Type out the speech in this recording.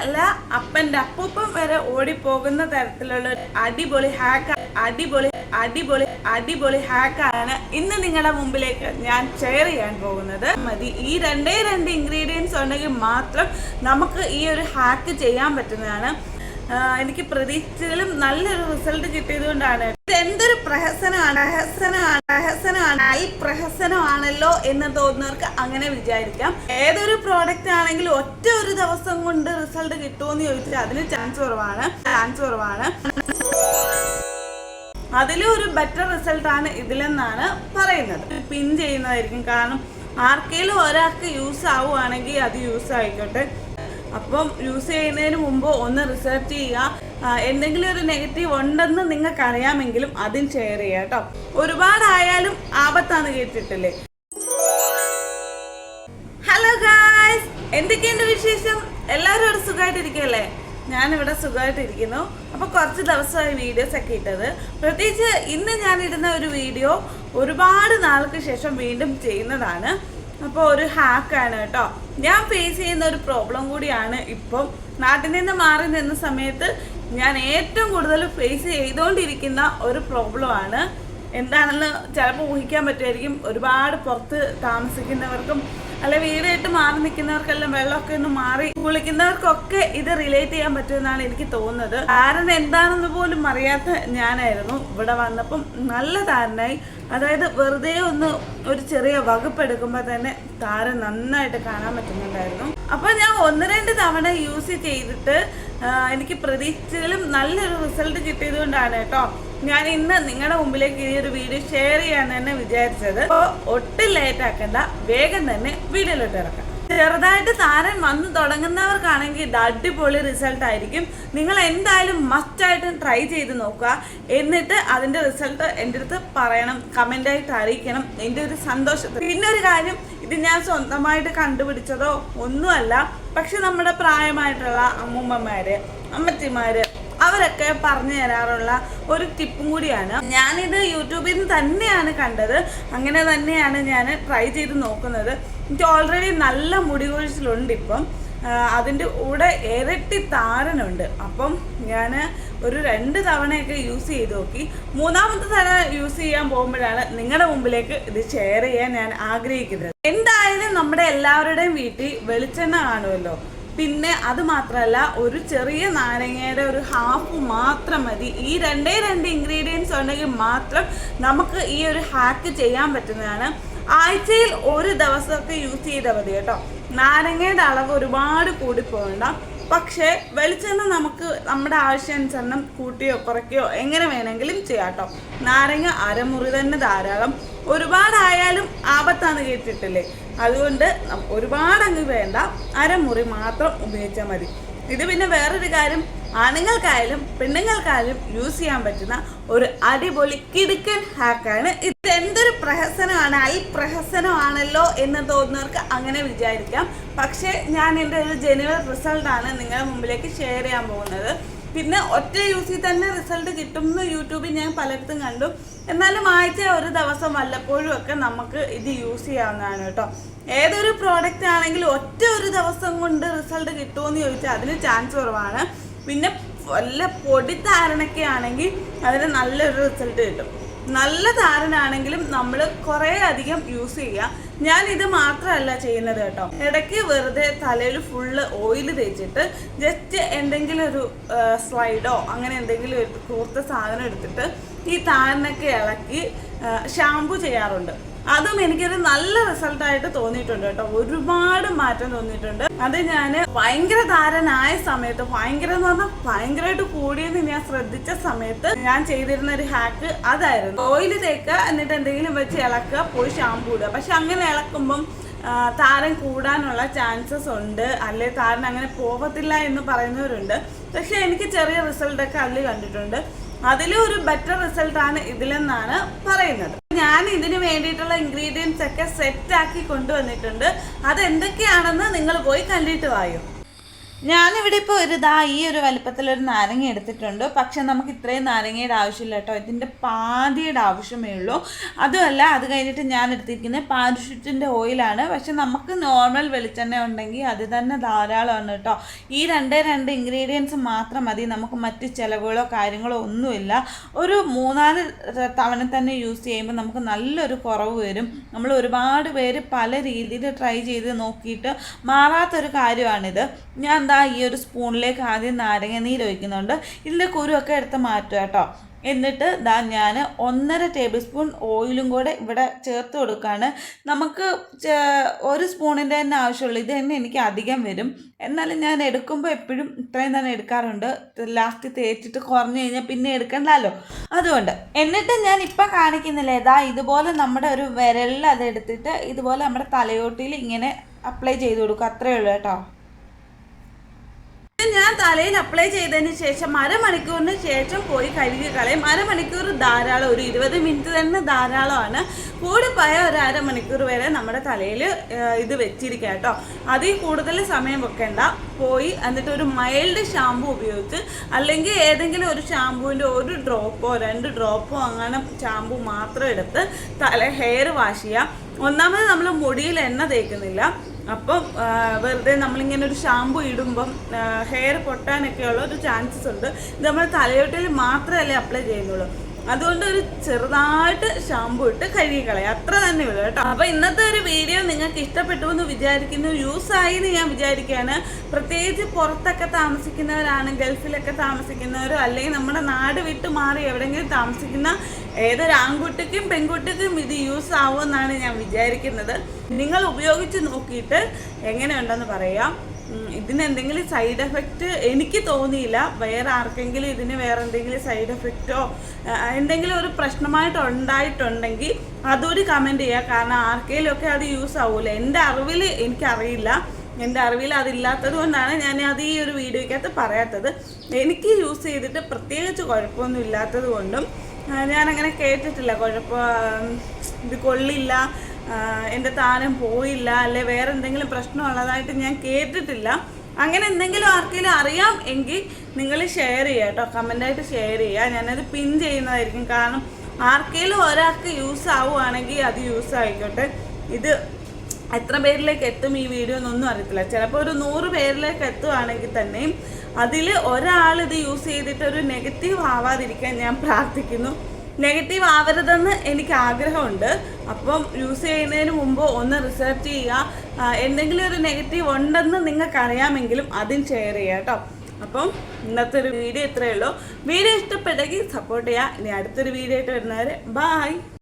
അല്ല അപ്പന്റെ അപ്പൂപ്പം വരെ ഓടിപ്പോകുന്ന തരത്തിലുള്ള അടിപൊളി ഹാക്ക് അടിപൊളി അടിപൊളി അടിപൊളി ഹാക്കാണ് ഇന്ന് നിങ്ങളുടെ മുമ്പിലേക്ക് ഞാൻ ഷെയർ ചെയ്യാൻ പോകുന്നത്. മതി. ഈ രണ്ടേ രണ്ട് ഇൻഗ്രീഡിയൻസ് ഉണ്ടെങ്കിൽ മാത്രം നമുക്ക് ഈ ഒരു ഹാക്ക് ചെയ്യാൻ പറ്റുന്നതാണ്. എനിക്ക് പ്രതീക്ഷിച്ചതിലും നല്ലൊരു റിസൾട്ട് കിട്ടിയത് കൊണ്ടാണ് ഇത് എന്തൊരു പ്രഹസനമാണ് പ്രഹസനമാണ് പ്രഹസനമാണ് അൽ പ്രഹസനമാണല്ലോ എന്ന് തോന്നുന്നവർക്ക് അങ്ങനെ വിചാരിക്കാം. ഏതൊരു പ്രോഡക്റ്റ് ആണെങ്കിലും ഒറ്റ ഒരു ദിവസം കൊണ്ട് റിസൾട്ട് കിട്ടുമെന്ന് ചോദിച്ചാൽ അതിന് ചാൻസ് കുറവാണ് ചാൻസ് കുറവാണ്. അതിലും ഒരു ബെറ്റർ റിസൾട്ടാണ് ഇതിലെന്നാണ് പറയുന്നത്. പിൻ ചെയ്യുന്നതായിരിക്കും. കാരണം ആർക്കെങ്കിലും ഒരാൾക്ക് യൂസ് ആവുകയാണെങ്കിൽ അത് യൂസ് ആയിക്കോട്ടെ. അപ്പം യൂസ് ചെയ്യുന്നതിന് മുമ്പ് ഒന്ന് റിസർച്ച് ചെയ്യുക. എന്തെങ്കിലും ഒരു നെഗറ്റീവ് ഉണ്ടെന്ന് നിങ്ങൾക്ക് അറിയാമെങ്കിലും അതും ഷെയർ ചെയ്യുക കേട്ടോ ഒരുപാടായാലും ആപത്താന്ന് കേട്ടിട്ടില്ലേ? ഹലോ ഗായ്സ് എന്തൊക്കെയുണ്ട് വിശേഷം? എല്ലാവരും ഇവിടെ സുഖമായിട്ടിരിക്കുകയല്ലേ? ഞാനിവിടെ സുഖമായിട്ടിരിക്കുന്നു. അപ്പോൾ കുറച്ച് ദിവസമായി വീഡിയോസ് ഒക്കെ ഇട്ടത്. പ്രത്യേകിച്ച് ഇന്ന് ഞാനിടുന്ന ഒരു വീഡിയോ ഒരുപാട് നാൾക്ക് ശേഷം വീണ്ടും ചെയ്യുന്നതാണ്. അപ്പോൾ ഒരു ഹാക്കാണ് കേട്ടോ. ഞാൻ ഫേസ് ചെയ്യുന്ന ഒരു പ്രോബ്ലം കൂടിയാണ് ഇപ്പം. നാട്ടിൽ നിന്ന് മാറി നിന്ന സമയത്ത് ഞാൻ ഏറ്റവും കൂടുതൽ ഫേസ് ചെയ്തുകൊണ്ടിരിക്കുന്ന ഒരു പ്രോബ്ലമാണ് എന്താണെന്ന് ചിലപ്പോൾ ഊഹിക്കാൻ പറ്റുമായിരിക്കും. ഒരുപാട് പുറത്ത് താമസിക്കുന്നവർക്കും അല്ലെ വീടായിട്ട് മാറി നിൽക്കുന്നവർക്കെല്ലാം വെള്ളമൊക്കെ ഒന്ന് മാറി കുളിക്കുന്നവർക്കൊക്കെ ഇത് റിലേറ്റ് ചെയ്യാൻ പറ്റുമെന്നാണ് എനിക്ക് തോന്നുന്നത്. കാരണം എന്താണെന്ന് പോലും അറിയാത്ത ഞാനായിരുന്നു ഇവിടെ വന്നപ്പം. നല്ല താരനായി. അതായത് വെറുതെ ഒന്ന് ഒരു ചെറിയ വകുപ്പ് എടുക്കുമ്പോൾ തന്നെ താരം നന്നായിട്ട് കാണാൻ പറ്റുന്നുണ്ടായിരുന്നു. അപ്പോൾ ഞാൻ ഒന്ന് രണ്ട് തവണ യൂസ് ചെയ്തിട്ട് എനിക്ക് പ്രതീക്ഷയിലും നല്ലൊരു റിസൾട്ട് കിട്ടിയത് കൊണ്ടാണ് കേട്ടോ. ഞാൻ ഇന്ന് നിങ്ങളുടെ മുമ്പിലേക്ക് ഈ ഒരു വീഡിയോ ഷെയർ ചെയ്യാൻ തന്നെ വിചാരിച്ചത്. അപ്പോൾ ഒട്ടും ലേറ്റ് ആക്കണ്ട. വേഗം തന്നെ വീഡിയോയിലോട്ട് ഇറക്കാം. ചെറുതായിട്ട് താരൻ വന്നു തുടങ്ങുന്നവർക്കാണെങ്കിൽ ഇത് അടിപൊളി റിസൾട്ട് ആയിരിക്കും. നിങ്ങൾ എന്തായാലും മസ്റ്റായിട്ടും ട്രൈ ചെയ്ത് നോക്കുക. എന്നിട്ട് അതിന്റെ റിസൾട്ട് എന്റെ അടുത്ത് പറയണം. കമന്റായിട്ട് അറിയിക്കണം. എന്റെ ഒരു സന്തോഷത്തിൽ പിന്നെ ഒരു കാര്യം ഇത് ഞാൻ സ്വന്തമായിട്ട് കണ്ടുപിടിച്ചതോ ഒന്നുമല്ല. പക്ഷെ നമ്മുടെ പ്രായമായിട്ടുള്ള അമ്മൂമ്മമാര് അമ്മച്ചിമാര് അവരൊക്കെ പറഞ്ഞു തരാറുള്ള ഒരു ടിപ്പും കൂടിയാണ്. ഞാനിത് യൂട്യൂബിൽ നിന്ന് തന്നെയാണ് കണ്ടത്. അങ്ങനെ തന്നെയാണ് ഞാൻ ട്രൈ ചെയ്ത് നോക്കുന്നത്. എനിക്ക് ഓൾറെഡി നല്ല മുടി കൊഴിച്ചിലുണ്ട് ഇപ്പം. അതിന്റെ കൂടെ ഇരട്ടി താരനുണ്ട്. അപ്പം ഞാൻ ഒരു രണ്ട് തവണയൊക്കെ യൂസ് ചെയ്ത് നോക്കി. മൂന്നാമത്തെ തവണ യൂസ് ചെയ്യാൻ പോകുമ്പോഴാണ് നിങ്ങളുടെ മുമ്പിലേക്ക് ഇത് ഷെയർ ചെയ്യാൻ ഞാൻ ആഗ്രഹിക്കുന്നത്. എന്തായാലും നമ്മുടെ എല്ലാവരുടെയും വീട്ടിൽ വെളിച്ചെണ്ണ കാണുമല്ലോ. പിന്നെ അത് മാത്രമല്ല ഒരു ചെറിയ നാരങ്ങയുടെ ഒരു ഹാഫ് മാത്രം മതി. ഈ രണ്ടേ രണ്ട് ഇൻഗ്രീഡിയൻസ് ഉണ്ടെങ്കിൽ മാത്രം നമുക്ക് ഈ ഒരു ഹാക്ക് ചെയ്യാൻ പറ്റുന്നതാണ്. ആഴ്ചയിൽ ഒരു ദിവസമൊക്കെ യൂസ് ചെയ്താൽ മതി കേട്ടോ. നാരങ്ങയുടെ അളവ് ഒരുപാട് കൂടിപ്പോകണ്ട പക്ഷേ വെളിച്ചെണ്ണ നമുക്ക് നമ്മുടെ ആവശ്യാനുസരണം കൂട്ടിയോ കുറയ്ക്കുകയോ എങ്ങനെ വേണമെങ്കിലും ചെയ്യാം കേട്ടോ. നാരങ്ങ അരമുറി തന്നെ ധാരാളം. ഒരുപാടായാലും ആപത്താന്ന് കേട്ടിട്ടില്ലേ? അതുകൊണ്ട് ഒരുപാടങ്ങ് വേണ്ട. അരമുറി മാത്രം ഉപയോഗിച്ചാൽ മതി. ഇത് പിന്നെ വേറൊരു കാര്യം. ആണുങ്ങൾക്കായാലും പെണ്ണുങ്ങൾക്കായാലും യൂസ് ചെയ്യാൻ പറ്റുന്ന ഒരു അടിപൊളി കിടുക്കൻ ഹാക്കാണ് ഇത് എന്തൊരു പ്രഹസനമാണ്. അൽ പ്രഹസനമാണല്ലോ എന്ന് തോന്നുന്നവർക്ക് അങ്ങനെ വിചാരിക്കാം. പക്ഷേ ഞാൻ എന്റെ ഒരു ജനുവൽ റിസൾട്ടാണ് നിങ്ങളുടെ മുമ്പിലേക്ക് ഷെയർ ചെയ്യാൻ പോകുന്നത്. പിന്നെ ഒറ്റ യൂസിൽ തന്നെ റിസൾട്ട് കിട്ടും എന്ന് യൂട്യൂബിൽ ഞാൻ പലയിടത്തും കണ്ടു. എന്നാലും ആഴ്ച ഒരു ദിവസം വല്ലപ്പോഴും ഒക്കെ നമുക്ക് ഇത് യൂസ് ചെയ്യാവുന്നതാണ് കേട്ടോ. ഏതൊരു പ്രോഡക്റ്റ് ആണെങ്കിലും ഒറ്റ ഒരു ദിവസം കൊണ്ട് റിസൾട്ട് കിട്ടുമെന്ന് ചോദിച്ചാൽ അതിന് ചാൻസ് കുറവാണ്. പിന്നെ വല്ല പൊടി താരനൊക്കെ ആണെങ്കിൽ അതിന് നല്ലൊരു റിസൾട്ട് കിട്ടും. നല്ല താരനാണെങ്കിലും നമ്മൾ കുറേ അധികം യൂസ് ചെയ്യുക ഞാൻ ഇത് മാത്രമല്ല ചെയ്യുന്നത് കേട്ടോ. ഇടയ്ക്ക് വെറുതെ തലയിൽ ഫുള്ള് ഓയിൽ തേച്ചിട്ട് ജസ്റ്റ് എന്തെങ്കിലും ഒരു സ്ലൈഡോ അങ്ങനെ എന്തെങ്കിലും ഒരു കൂർത്ത സാധനം എടുത്തിട്ട് ഈ താരനൊക്കെ ഇളക്കി ഷാമ്പു ചെയ്യാറുണ്ട്. അതും എനിക്കൊരു നല്ല റിസൾട്ടായിട്ട് തോന്നിയിട്ടുണ്ട് കേട്ടോ. ഒരുപാട് മാറ്റം തോന്നിയിട്ടുണ്ട്. അത് ഞാൻ ഭയങ്കര താരനായ സമയത്ത് ഭയങ്കര എന്ന് പറഞ്ഞാൽ ഭയങ്കരമായിട്ട് കൂടിയെന്ന് ഞാൻ ശ്രദ്ധിച്ച സമയത്ത് ഞാൻ ചെയ്തിരുന്ന ഒരു ഹാക്ക് അതായിരുന്നു. ഓയിൽ തേക്കുക എന്നിട്ട് എന്തെങ്കിലും വെച്ച് ഇളക്കുക പോയി ഷാംപൂ ഇടുക. പക്ഷെ അങ്ങനെ ഇളക്കുമ്പം താരം താരൻ കൂടാനുള്ള ചാൻസസ് ഉണ്ട്. അല്ലെ താരൻ അങ്ങനെ പോകത്തില്ല എന്ന് പറയുന്നവരുണ്ട്. പക്ഷെ എനിക്ക് ചെറിയ റിസൾട്ടൊക്കെ അതിൽ കണ്ടിട്ടുണ്ട്. അതിലും ഒരു ബെറ്റർ റിസൾട്ടാണ് ഇതിലെന്നാണ് പറയുന്നത്. ഞാൻ ഇതിന് വേണ്ടിയിട്ടുള്ള ഇൻഗ്രീഡിയൻസ് ഒക്കെ സെറ്റ് ആക്കി കൊണ്ടുവന്നിട്ടുണ്ട്. അത് എന്തൊക്കെയാണെന്ന് നിങ്ങൾ പോയി കണ്ടിട്ട് വായോ? ഞാനിവിടെ ഇപ്പോൾ ഒരു ഇതാ ഈ ഒരു വലിപ്പത്തിലൊരു നാരങ്ങ എടുത്തിട്ടുണ്ട്. പക്ഷെ നമുക്ക് ഇത്രയും നാരങ്ങയുടെ ആവശ്യമില്ല കേട്ടോ. ഇതിന്റെ പാതിയുടെ ആവശ്യമേ ഉള്ളൂ. അതുമല്ല അത് കഴിഞ്ഞിട്ട് ഞാൻ എടുത്തിരിക്കുന്നത് പാരഷൂട്ടിന്റെ ഓയിലാണ്. പക്ഷെ നമുക്ക് നോർമൽ വെളിച്ചെണ്ണ ഉണ്ടെങ്കിൽ അത് തന്നെ ധാരാളമാണ് കേട്ടോ. ഈ രണ്ട് രണ്ട് ഇൻഗ്രീഡിയൻസ് മാത്രം മതി. നമുക്ക് മറ്റ് ചിലവുകളോ കാര്യങ്ങളോ ഒന്നുമില്ല. ഒരു മൂന്നാൽ തവണ തന്നെ യൂസ് ചെയ്യുമ്പോൾ നമുക്ക് നല്ലൊരു കുറവ് വരും. നമ്മൾ ഒരുപാട് പേര് പല രീതിയിൽ ട്രൈ ചെയ്ത് നോക്കിയിട്ട് മാറാത്തൊരു കാര്യമാണിത്. ഞാൻ എന്താ ഈ ഒരു സ്പൂണിലേക്ക് ആദ്യം നാരങ്ങ നീര് ഒഴിക്കുന്നുണ്ട്. ഇതിന്റെ കുരുവൊക്കെ എടുത്ത് മാറ്റുക കേട്ടോ. എന്നിട്ട് ദാ ഞാൻ ഒന്നര ടേബിൾ സ്പൂൺ ഓയിലും കൂടെ ഇവിടെ ചേർത്ത് കൊടുക്കുകയാണ് നമുക്ക് ഒരു സ്പൂണിന്റെ തന്നെ ആവശ്യമുള്ളൂ. ഇത് തന്നെ എനിക്ക് അധികം വരും. എന്നാലും ഞാൻ എടുക്കുമ്പോൾ എപ്പോഴും ഇത്രയും തന്നെ എടുക്കാറുണ്ട്. ലാസ്റ്റ് തേച്ചിട്ട് കുറഞ്ഞു കഴിഞ്ഞാൽ പിന്നെ എടുക്കണ്ടല്ലോ. അതുകൊണ്ട് എന്നിട്ട് ഞാൻ ഇപ്പം കാണിക്കുന്നില്ല? ഇതാ ഇതുപോലെ നമ്മുടെ ഒരു വിരലിൽ അത് എടുത്തിട്ട് ഇതുപോലെ നമ്മുടെ തലയോട്ടിയിൽ ഇങ്ങനെ അപ്ലൈ ചെയ്ത് കൊടുക്കും. അത്രയേ ഉള്ളൂ കേട്ടോ. ഞാൻ തലയിൽ അപ്ലൈ ചെയ്തതിന് ശേഷം അരമണിക്കൂറിന് ശേഷം പോയി കഴുകി കളയും. അരമണിക്കൂർ ധാരാളം ഒരു ഇരുപത് മിനിറ്റ് തന്നെ ധാരാളമാണ്. കൂടിപ്പോയ ഒരു അരമണിക്കൂർ വരെ നമ്മുടെ തലയിൽ ഇത് വെച്ചിരിക്കുക കേട്ടോ. അതിൽ കൂടുതൽ സമയം വെക്കേണ്ട. പോയി എന്നിട്ട് ഒരു മൈൽഡ് ഷാമ്പു ഉപയോഗിച്ച് അല്ലെങ്കിൽ ഏതെങ്കിലും ഒരു ഷാമ്പുവിന്റെ ഒരു ഡ്രോപ്പോ രണ്ട് ഡ്രോപ്പോ അങ്ങനെ ഷാമ്പു മാത്രം എടുത്ത് തല ഹെയർ വാഷ് ചെയ്യുക ഒന്നാമത് നമ്മൾ മുടിയിൽ എണ്ണ തേക്കുന്നില്ല. അപ്പം വെറുതെ നമ്മളിങ്ങനെ ഒരു ഷാമ്പു ഇടുമ്പം ഹെയർ പൊട്ടാനൊക്കെയുള്ള ഒരു ചാൻസസ് ഉണ്ട്. ഇത് നമ്മൾ തലയോട്ടിൽ മാത്രമല്ലേ അപ്ലൈ ചെയ്യുന്നുള്ളൂ. അതുകൊണ്ട് ഒരു ചെറുതായിട്ട് ഷാമ്പു ഇട്ട് കഴുകി കളയാം. അത്ര തന്നെ ഉള്ളൂ കേട്ടോ. അപ്പൊ ഇന്നത്തെ ഒരു വീഡിയോ നിങ്ങൾക്ക് ഇഷ്ടപ്പെട്ടു എന്ന് വിചാരിക്കുന്നു. യൂസ് ആയി എന്ന് ഞാൻ വിചാരിക്കുകയാണ്. പ്രത്യേകിച്ച് പുറത്തൊക്കെ താമസിക്കുന്നവരാണ് ഗൾഫിലൊക്കെ താമസിക്കുന്നവരോ അല്ലെങ്കിൽ നമ്മുടെ നാട് വിട്ട് മാറി എവിടെയെങ്കിലും താമസിക്കുന്ന ഏതൊരു ആൺകുട്ടിക്കും പെൺകുട്ടിക്കും ഇത് യൂസ് ആവുമെന്നാണ് ഞാൻ വിചാരിക്കുന്നത്. നിങ്ങൾ ഉപയോഗിച്ച് നോക്കിയിട്ട് എങ്ങനെയുണ്ടെന്ന് പറയാം. ഇതിനെന്തെങ്കിലും സൈഡ് എഫക്റ്റ് എനിക്ക് തോന്നിയില്ല. വേറെ ആർക്കെങ്കിലും ഇതിന് വേറെ എന്തെങ്കിലും സൈഡ് എഫക്റ്റോ എന്തെങ്കിലും ഒരു പ്രശ്നമായിട്ട് ഉണ്ടായിട്ടുണ്ടെങ്കിൽ അതൊരു കമന്റ് ചെയ്യുക കാരണം ആർക്കെങ്കിലും ഒക്കെ അത് യൂസ് ആവൂല. എന്റെ അറിവിൽ എനിക്കറിയില്ല. എന്റെ അറിവിൽ അതില്ലാത്തത് കൊണ്ടാണ് ഞാൻ അത് ഈ ഒരു വീഡിയോയ്ക്കകത്ത് പറയാത്തത്. എനിക്ക് യൂസ് ചെയ്തിട്ട് പ്രത്യേകിച്ച് കുഴപ്പമൊന്നും ഇല്ലാത്തത് കൊണ്ടും ഞാനങ്ങനെ കേട്ടിട്ടില്ല. കുഴപ്പം ഇത് കൊള്ളില്ല. എന്റെ താരം പോയില്ല. അല്ലെ വേറെ എന്തെങ്കിലും പ്രശ്നമുള്ളതായിട്ട് ഞാൻ കേട്ടിട്ടില്ല. അങ്ങനെ എന്തെങ്കിലും ആർക്കെങ്കിലും അറിയാം എങ്കിൽ നിങ്ങൾ ഷെയർ ചെയ്യുക കേട്ടോ. കമന്റായിട്ട് ഷെയർ ചെയ്യുക. ഞാനത് പിൻ ചെയ്യുന്നതായിരിക്കും. കാരണം ആർക്കെങ്കിലും ഒരാൾക്ക് യൂസ് ആവുകയാണെങ്കിൽ അത് യൂസ് ആയിക്കോട്ടെ. ഇത് എത്ര പേരിലേക്ക് എത്തും ഈ വീഡിയോ എന്നൊന്നും അറിയത്തില്ല. ചിലപ്പോൾ ഒരു നൂറ് പേരിലേക്ക് എത്തുവാണെങ്കിൽ തന്നെയും അതിൽ ഒരാൾ ഇത് യൂസ് ചെയ്തിട്ട് ഒരു നെഗറ്റീവ് ആവാതിരിക്കാൻ ഞാൻ പ്രാർത്ഥിക്കുന്നു. നെഗറ്റീവ് ആവരുതെന്ന് എനിക്ക് ആഗ്രഹമുണ്ട്. അപ്പം യൂസ് ചെയ്യുന്നതിന് മുമ്പ് ഒന്ന് റിസർച്ച് ചെയ്യുക. എന്തെങ്കിലും ഒരു നെഗറ്റീവ് ഉണ്ടെന്ന് നിങ്ങൾക്കറിയാമെങ്കിലും അതും ഷെയർ ചെയ്യുക കേട്ടോ. അപ്പം ഇന്നത്തെ ഒരു വീഡിയോ ഇത്രയേ ഉള്ളൂ. വീഡിയോ ഇഷ്ടപ്പെട്ടെങ്കിൽ സപ്പോർട്ട് ചെയ്യുക. ഇനി അടുത്തൊരു വീഡിയോ ആയിട്ട് വരുന്നവരെ ബായ്